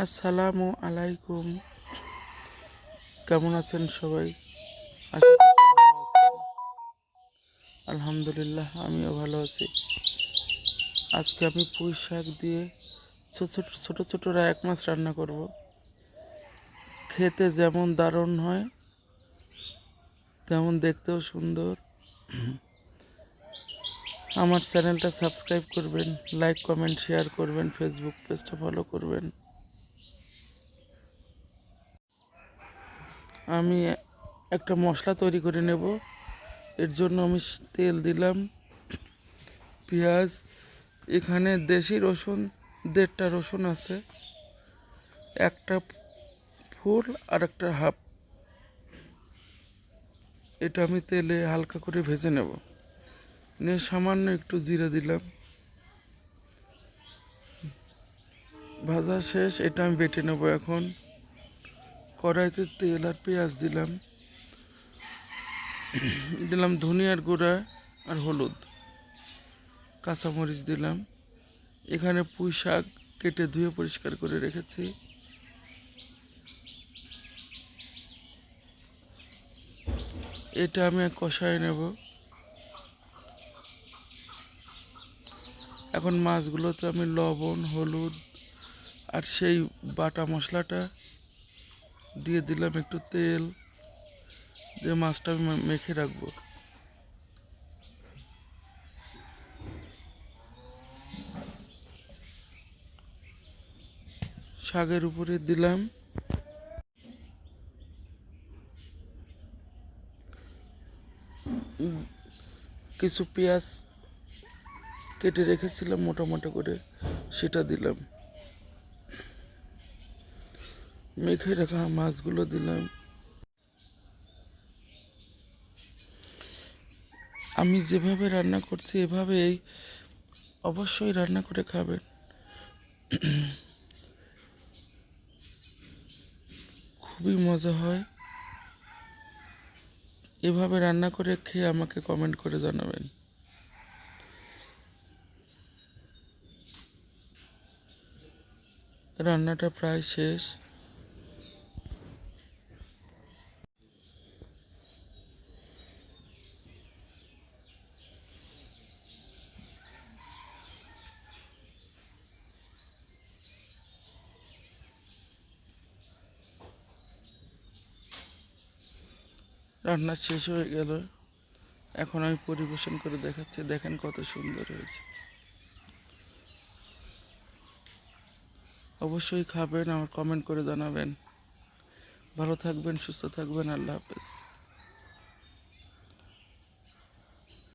আসসালামু আলাইকুম। কেমন আছেন সবাই। আলহামদুলিল্লাহ, আমিও ভালো আছি। আজকে আমি পুঁই শাক দিয়ে ছোট ছোট ছোট রায়াক মাছ রান্না করব। খেতে যেমন দারুণ হয়, তেমন দেখতেও সুন্দর। আমার চ্যানেলটা সাবস্ক্রাইব করবেন, লাইক, কমেন্ট, শেয়ার করবেন, ফেসবুক পেজটা ফলো করবেন। আমি একটা মশলা তৈরি করে নেব। এর জন্য আমি তেল দিলাম, পেঁয়াজ, এখানে দেশি রসুন, দেড়টা রসুন আছে, একটা ফুল আর একটা হাফ। এটা আমি তেলে হালকা করে ভেজে নেব। নিয়ে সামান্য একটু জিরে দিলাম। ভাজা শেষ, এটা আমি বেটে নেব এখন। কড়াইতে তেল আর পেঁয়াজ দিলাম। দিলাম ধনিয়ার গুঁড়া আর হলুদ। কাঁচামরিচ দিলাম। এখানে পুঁই শাক কেটে ধুয়ে পরিষ্কার করে রেখেছি। এটা আমি কষায় নেব। এখন মাছগুলোতে আমি লবণ, হলুদ আর সেই বাটা মশলাটা দিয়ে দিলাম একটু তেল, দিয়ে মাছটা মেখে রাখব। শাকের উপরে দিলাম। কিছু পেঁয়াজ কেটে রেখেছিলাম মোটা মোটা করে, সেটা দিলাম। মেখে রাখা মাছগুলো দিলাম। আমি যেভাবে রান্না করছি এভাবেই অবশ্যই রান্না করে খাবেন। খুবই মজা হয়। এভাবে রান্না করে খেয়ে আমাকে কমেন্ট করে জানাবেন। রান্নাটা প্রায় শেষ। রান্না শেষ হয়ে গেল। এখন আমি পরিবেশন করে দেখাচ্ছি। দেখেন কত সুন্দর হয়েছে। অবশ্যই খাবেন, আমার কমেন্ট করে জানাবেন। ভালো থাকবেন, সুস্থ থাকবেন, আল্লাহ হাফেজ।